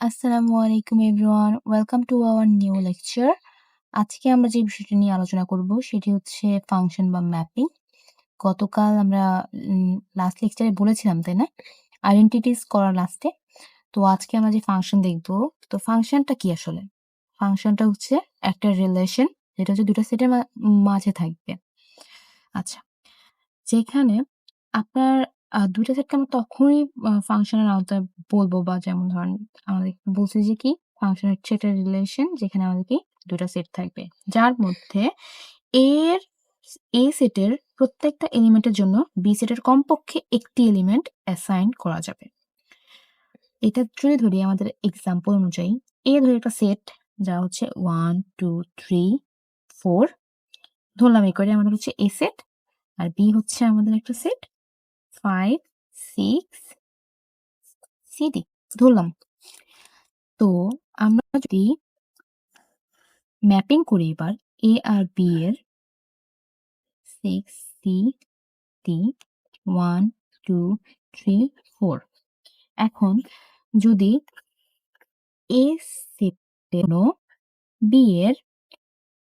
আসসালামু আলাইকুম everyone, welcome to our new lecture. আজকে আমরা যে বিষয়টা নিয়ে আলোচনা করব সেটি হচ্ছে ফাংশন বা ম্যাপিং। গতকাল আমরা লাস্ট লেকচারে বলেছিলাম, তাই না? আইডেন্টিটিস করার লাস্টে তো আজকে আমরা যে ফাংশন দেখব, তো ফাংশনটা কি আসলে? ফাংশনটা হচ্ছে একটা রিলেশন যেটা হচ্ছে দুটো সেটের মাঝে থাকবে। আচ্ছা যেখানে আপনার আ ২ টা সেটকে আমরা তখনই ফাংশনের আওতায় বলব বা যেমন ধরেন আমাদের বলছি যে কি ফাংশন হচ্ছে একটা রিলেশন যেখানে আমাদের কি ২ টা সেট থাকবে। যার মধ্যে এর A সেটের প্রত্যেকটা এলিমেন্টের জন্য B সেটের কমপক্ষে একটি এলিমেন্ট অ্যাসাইন করা যাবে। এটা যদি ধরি আমাদের এক্সাম্পল অনুযায়ী A ধরি একটা সেট যা হচ্ছে 1, 2, 3, 4 ধরলাম এই করে আমাদের হচ্ছে A সেট আর B হচ্ছে আমাদের একটা সেট 5, 6, CD ধরলাম। তো আমরা যদি ম্যাপিং করি এবার A আর B এর 6, C, D 1, 2, 3, 4 এখন যদি A সেটের B এর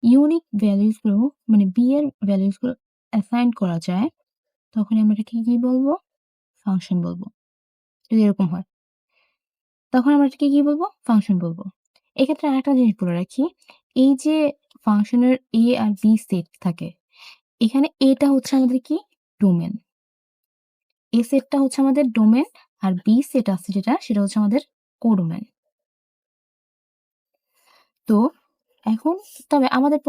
ইউনিক ভ্যালুসগুলো মানে B এর ভ্যালুসগুলো অ্যাসাইন করা যায় তখন আমরা এটাকে কি বলব? ফাংশন বলব। যদি এরকম হয়। তখন আমরা এটাকে কি বলব? ফাংশন বলব। এক্ষেত্রে আরেকটা জিনিস বলে রাখি। এই যে ফাংশনের এ আর বি সেট থাকে, এখানে এটা হচ্ছে আমাদের কি? ডোমেন এ সেটটা হচ্ছে আমাদের ডোমেন আর বি সেট আছে যেটা, সেটা হচ্ছে আমাদের কোডোমেন তো এখন, তবে আমাদের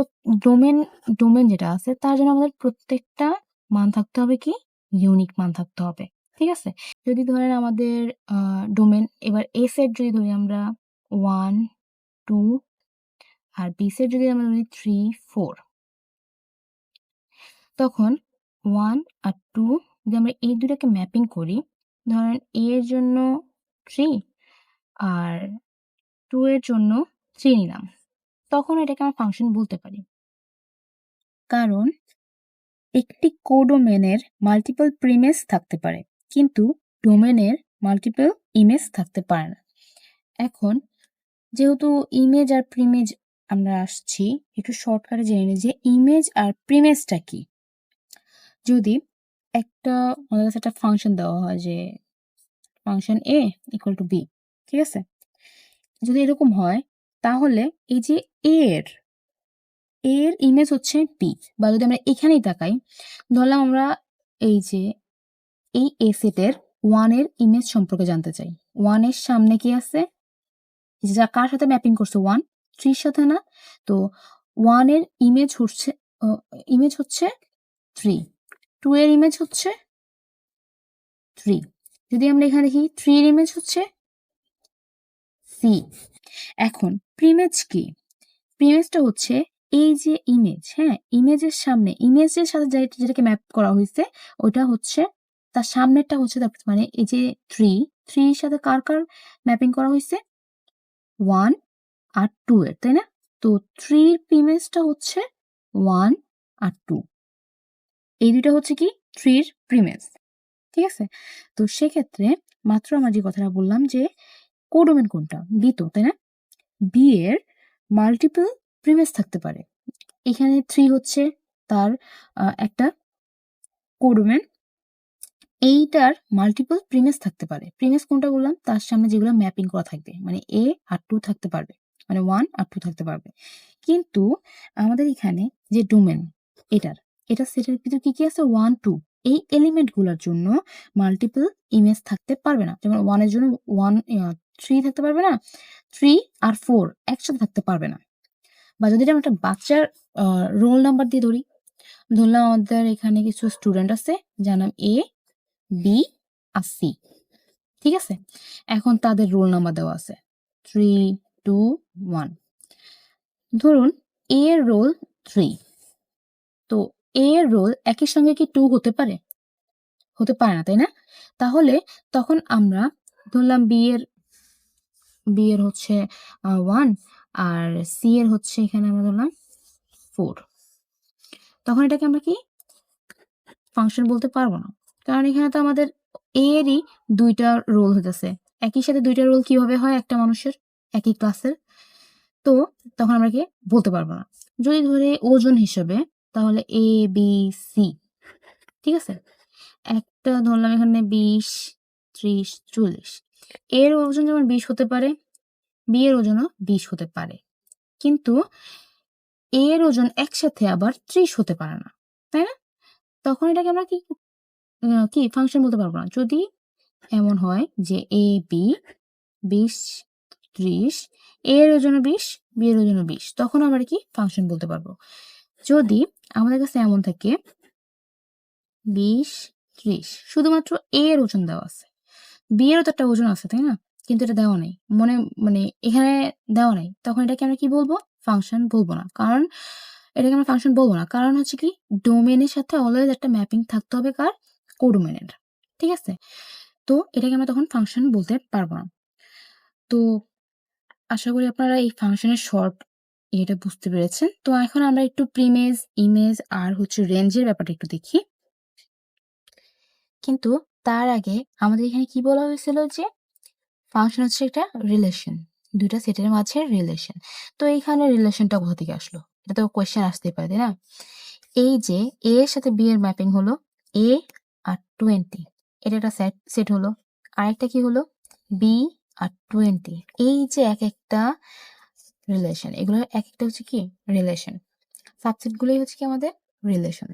ডোমেন ডোমেন যেটা আছে, তার জন্য আমাদের প্রত্যেকটা মান থাকতে হবে কি? ইউনিক মান থাকতে হবে, ঠিক আছে? যদি ধরেন আমাদের ডোমেন এবার এ সেট যদি ধরি আমরা ওয়ান টু আর বি সেট যদি আমরা ধরি থ্রি ফোর তখন ওয়ান আর টু যদি আমরা এই দুটাকে ম্যাপিং করি, ধরেন এ এর জন্য থ্রি আর টু এর জন্য থ্রি নিলাম, তখন এটাকে আমরা ফাংশন বলতে পারি। কারণ একটি কোডোমেনের মাল্টিপল প্রিমেস থাকতে পারে, কিন্তু ডোমেনের মাল্টিপল ইমেজ থাকতে পারে না। এখন, যেহেতু ইমেজ আর প্রিমেজ আমরা আসছি, একটু শর্টকাটে জেনে নিই যে ইমেজ আর প্রিমেজটা কি। যদি একটা, আমাদের কাছে একটা ফাংশন দেওয়া হয় যে function A equal to B ঠিক আছে? যদি এরকম হয়, তাহলে এই যে এর এর ইমেজ হচ্ছে পি বা যদি আমরা এখানেই তাকাই, ধরলাম আমরা এই যে, এই এ সেটের ওয়ানের ইমেজ সম্পর্কে জানতে চাই। ওয়ানের সামনে কি আছে? যা কার সাথে ম্যাপিং করছে ওয়ান থ্রির সাথে না? তো ওয়ানের ইমেজ হচ্ছে ইমেজ হচ্ছে থ্রি টু এর ইমেজ হচ্ছে থ্রি যদি আমরা এখানে দেখি থ্রির ইমেজ হচ্ছে সি এখন প্রিমেজ কি? প্রিমেজটা হচ্ছে এই যে ইমেজ হ্যাঁ? ইমেজের সামনে ইমেজের সাথে যেটাকে ম্যাপ করা হয়েছে, ওটা হচ্ছে, তার সামনেরটা হচ্ছে মানে এই যে থ্রি থ্রির সাথে কার কার ম্যাপিং করা হয়েছে? ওয়ান আর টু এর, তাই না? তো থ্রির প্রিমেজটা হচ্ছে ওয়ান আর টু এই দুটো হচ্ছে কি? থ্রির প্রিমেজ ঠিক আছে? তো সেক্ষেত্রে মাত্র আমরা যে কথাটা বললাম যে কোডোমেন কোনটা? বি তো, তাই না? বি এর মাল্টিপল প্রিমেজ থাকতে পারে। এখানে থ্রি হচ্ছে তার একটা কোডোমেন এইটার মাল্টিপল প্রিমেস থাকতে পারে। প্রিমেস কোনটা বললাম? তার সামনে যেগুলো ম্যাপিং করা থাকবে। মানে এ আর টু থাকতে পারবে। মানে ওয়ান আর টু থাকতে পারবে। কিন্তু আমাদের এখানে যে ডোমেন এটার এটা সেটার ভিতরে কি কি আছে? ওয়ান টু এই এলিমেন্টগুলোর জন্য মাল্টিপল ইমেজ থাকতে পারবে না। যেমন ওয়ানের জন্য ওয়ান থ্রি থাকতে পারবে না। থ্রি আর ফোর একসাথে থাকতে পারবে না। বা যদি আমরা একটা বাচ্চার রোল নাম্বার দিয়ে ধরি, ধরলাম আমাদের এখানে কিছু স্টুডেন্ট আছে, যার নাম এ বি আর সি ঠিক আছে? এখন তাদের রোল নাম্বার দেওয়া আছে। থ্রি টু ওয়ান ধরুন এ রোল থ্রি তো এ রোল একই সঙ্গে কি টু হতে পারে? হতে পারে না, তাই না? তাহলে তখন আমরা ধরলাম বি এর বি এর হচ্ছে ওয়ান আর সি এর হচ্ছে এখানে আমরা ধরলাম ফোর তখন এটাকে আমরা কি ফাংশন বলতে পারব না। কারণ এখানে তো আমাদের এ এরই দুইটা রোল হতেছে একই সাথে দুইটা রোল কীভাবে হয় একটা মানুষের? একই ক্লাসের তো তখন আমরা কি বলতে পারব না। যদি ধরে ওজন হিসেবে, তাহলে এ বি সি ঠিক আছে? একটা ধরলাম এখানে বিশ, ত্রিশ, চল্লিশ। এর ওজন যেমন বিশ হতে পারে বি এর ওজনও বিশ হতে পারে। কিন্তু এর ওজন একসাথে আবার ত্রিশ হতে পারে না, তাই না? তখন এটাকে আমরা কি কি ফাংশন বলতে পারব না। যদি এমন হয় যে এ বি বিশ, ত্রিশ, এর ওজনও বিশ, বিয়ের ওজনও বিশ, তখন আমরা কি ফাংশন বলতে পারব? যদি আমাদের কাছে এমন থাকে বিশ, ত্রিশ, শুধুমাত্র এর ওজন দেওয়া আছে বি এরও তো একটা ওজন আছে, তাই না? কিন্তু এটা দেওয়া নেই। মনে মানে এখানে দেওয়া নেই। তখন এটাকে আমরা কি বলব? ফাংশন বলব না। কারণ এটাকে আমরা ফাংশন বলব না। কারণ হচ্ছে কি ডোমেনের সাথে অলওয়েজ একটা ম্যাপিং থাকতে হবে কার? কোডোমেনের ঠিক আছে? তো এটাকে আমরা তখন ফাংশন বলতে পারব না। তো আশা করি আপনারা এই ফাংশনের শর্ট এটা বুঝতে পেরেছেন। তো এখন আমরা একটু প্রিমেজ ইমেজ আর হচ্ছে রেঞ্জের ব্যাপারটা একটু দেখি। কিন্তু তার আগে আমাদের এখানে কি বলা হয়েছিল যে ফাংশন হচ্ছে একটা রিলেশন দুইটা সেটের মাঝে রিলেশন তো এইখানে রিলেশনটা কোথা থেকে আসলো? এটা তো কোয়েশ্চেন আসতেই পারে না? এই যে এ এর সাথে বি এর ম্যাপিং হলো এ আর টোয়েন্টি এটা একটা সেট সেট হলো। আরেকটা কি হলো? বি আর টোয়েন্টি এই যে এক একটা রিলেশন এগুলো এক একটা হচ্ছে কি? রিলেশন সাবসেটগুলোই হচ্ছে কি আমাদের? রিলেশন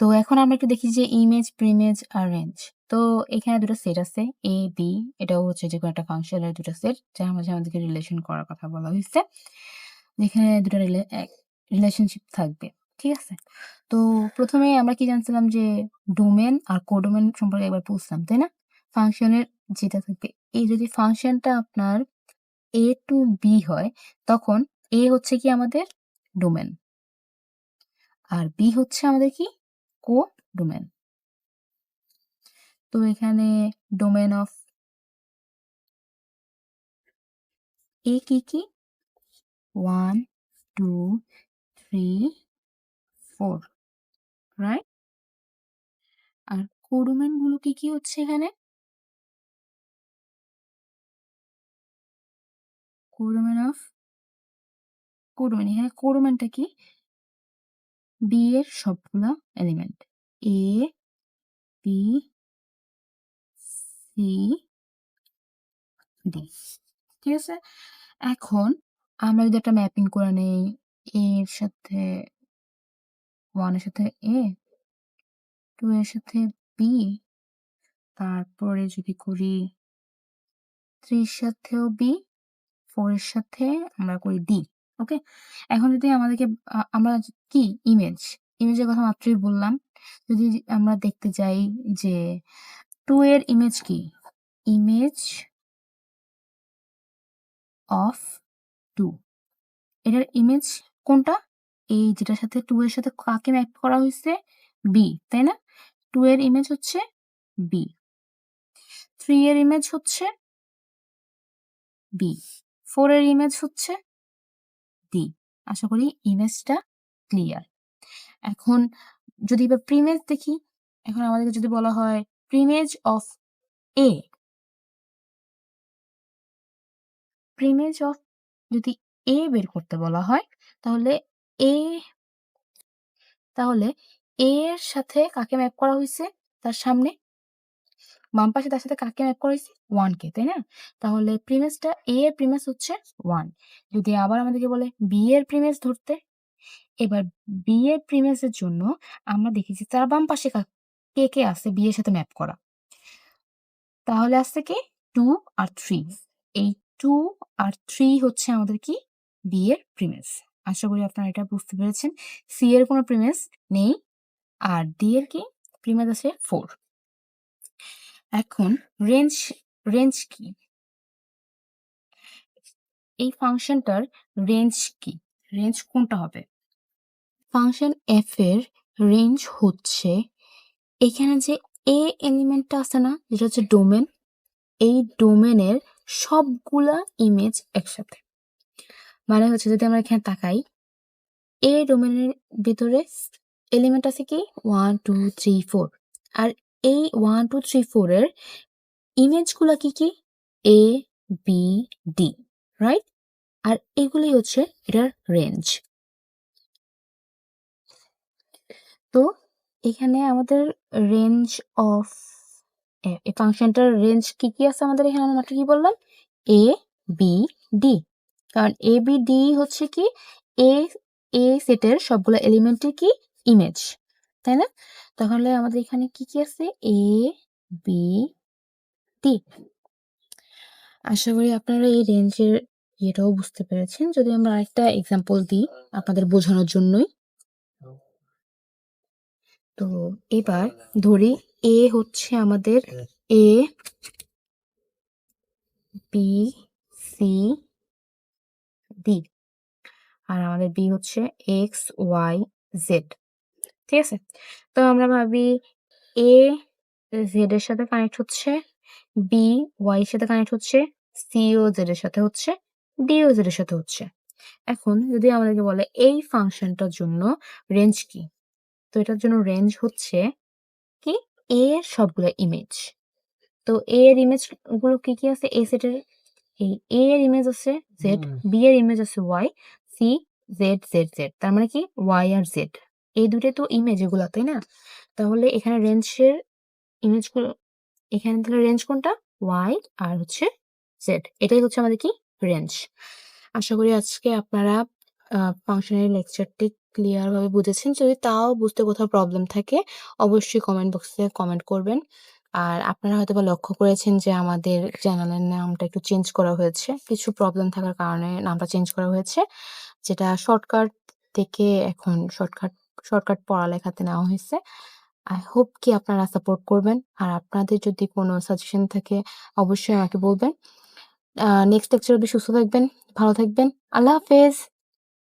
তো এখন আমরা একটু দেখি যে ইমেজ প্রিমেজ আর রেঞ্জ তো এখানে দুটো সেট আছে এ বি এটাও হচ্ছে যে কোনো একটা ফাংশনের দুটো সেট যার মাঝে আমাদেরকে রিলেশন করার কথা বলা হয়েছে। যেখানে দুটো রিলেশনশিপ থাকবে, ঠিক আছে? তো প্রথমে আমরা কি জানছিলাম যে ডোমেন আর কোডোমেন সম্পর্কে একবার বুঝলাম তাই না? ফাংশনের যেটা থাকবে এই যদি ফাংশনটা আপনার এ টু বি হয়, তখন এ হচ্ছে কি আমাদের ডোমেন আর বি হচ্ছে আমাদের কি? কো ডোমেন তো এখানে ডোমেন অফ এ কি কি? One two three four right আর কোডোমেনগুলো কি কি হচ্ছে এখানে? কোডোমেন অফ কোডোমেন এখানে কোডোমেনটা কি? বি এর সবগুলা এলিমেন্ট এ বি ঠিক আছে? এখন আমরা যদি একটা ম্যাপিং করে নেই এর সাথে ওয়ানের সাথে এ টু এর সাথে বি তারপরে যদি করি থ্রির সাথেও বি ফোর এর সাথে আমরা করি ডি ওকে এখন যদি আমাদেরকে আমরা কি? ইমেজ ইমেজের কথা মাত্রই বললাম। যদি আমরা দেখতে যাই যে টু এর ইমেজ কি? ইমেজ অফ টু এটার ইমেজ কোনটা? এই যেটার সাথে টু এর সাথে কাকে ম্যাপ করা হয়েছে? বি তাই না? টু এর ইমেজ হচ্ছে বি থ্রি এর ইমেজ হচ্ছে বি ফোর এর ইমেজ হচ্ছে ডি আশা করি ইমেজটা ক্লিয়ার এখন যদি এবার প্রিমেজ দেখি, এখন আমাদেরকে যদি বলা হয় প্রিমেজ অফ এ প্রিমেজ অফ যদি এ বের করতে বলা হয়, তাহলে এ তাহলে এ এর সাথে কাকে ম্যাপ করা হয়েছে? তার সামনে, বাম পাশে তার সাথে কাকে ম্যাপ করা হয়েছে? ওয়ান কে, তাই না? তাহলে প্রিমেসটা এ এর প্রিমেস হচ্ছে ওয়ান যদি আবার আমাদেরকে বলে বি এর প্রিমেস ধরতে, এবার বি এর প্রিমেসের জন্য আমরা দেখেছি তার বাম পাশে কা- কে আছে বি এর সাথে ম্যাপ করা। তাহলে আসছে কি? টু আর থ্রি এই টু আর থ্রি হচ্ছে আমাদের কি? বি এর প্রিমেস আশা করি আপনারা এটা বুঝতে পেরেছেন। সি এর কোনো প্রিমেস নেই। আর ডি এর কি? প্রিমেস আছে ফোর এখন রেঞ্জ রেঞ্জ কি? এই ফাংশনটার রেঞ্জ কি? রেঞ্জ কোনটা হবে? ফাংশন এফ এর রেঞ্জ হচ্ছে এখানে যে এ এলিমেন্টটা আছে না, যেটা হচ্ছে ডোমেন এই ডোমেনের সবগুলা ইমেজ একসাথে। মানে হচ্ছে যদি আমরা এখানে তাকাই এ ডোমেনের ভিতরে এলিমেন্ট আছে কি? ওয়ান টু থ্রি ফোর আর এই ওয়ান টু থ্রি ফোর এর ইমেজগুলো কি কি? এ বি ডি রাইট আর এগুলি হচ্ছে এটার রেঞ্জ তো এখানে আমাদের রেঞ্জ অফ এই ফাংশনটার রেঞ্জ কি কি আছে আমাদের এখানে? আমরা মাত্র কি বললাম এ বি ডি কারণ এ বি ডি হচ্ছে কি এ এ সেটের সবগুলো এলিমেন্টের কি ইমেজ তাই না? তাহলে আমাদের এখানে কি কি আছে? এ বি ডি আশা করি আপনারা এই রেঞ্জের ইয়েটাও বুঝতে পেরেছেন। যদি আমরা আরেকটা এক্সাম্পল দিই আপনাদের বোঝানোর জন্যই। তো এবার ধরি এ হচ্ছে আমাদের এ বি সি ডি আর আমাদের বি হচ্ছে এক্স ওয়াই জেড ঠিক আছে? তো আমরা ভাবি এ জেড এর সাথে কানেক্ট হচ্ছে বি ওয়াই এর সাথে কানেক্ট হচ্ছে সি ও জেড এর সাথে হচ্ছে ডি ও জেড এর সাথে হচ্ছে। এখন যদি আমাদেরকে বলে এই ফাংশনটার জন্য রেঞ্জ কি? তো এটার জন্য রেঞ্জ হচ্ছে কি? এ এর সবগুলো ইমেজ তো এ এর ইমেজগুলো কি কি আছে? এ সেটের এই এ এর ইমেজ আছে জেড বি এর ইমেজ আছে Y C Z Z Z তার মানে কি? ওয়াই আর জেড এই দুটো তো ইমেজ এগুলো তাই না? তাহলে এখানে রেঞ্জের ইমেজগুলো এখানে তাহলে রেঞ্জ কোনটা? ওয়াই আর হচ্ছে জেড এটাই হচ্ছে আমাদের কি? রেঞ্জ আশা করি আজকে আপনারা ফাংশনের লেকচারটি ক্লিয়ার ভাবে বুঝেছেন। যদি তাও বুঝতে কোথাও প্রবলেম থাকে, অবশ্যই কমেন্ট বক্সে কমেন্ট করবেন। আর আপনারা হয়তো বা লক্ষ্য করেছেন যে আমাদের চ্যানেলের নামটা একটু চেঞ্জ করা হয়েছে। কিছু প্রবলেম থাকার কারণে নামটা চেঞ্জ করা হয়েছে। যেটা শর্টকাট থেকে এখন শর্টকাট শর্টকাট পড়ালেখাতে নেওয়া হয়েছে। আই হোপ কি আপনারা সাপোর্ট করবেন। আর আপনাদের যদি কোনো সাজেশন থাকে, অবশ্যই আমাকে বলবেন। নেক্সট লেকচার অবধি সুস্থ থাকবেন, ভালো থাকবেন। আল্লাহ হাফেজ।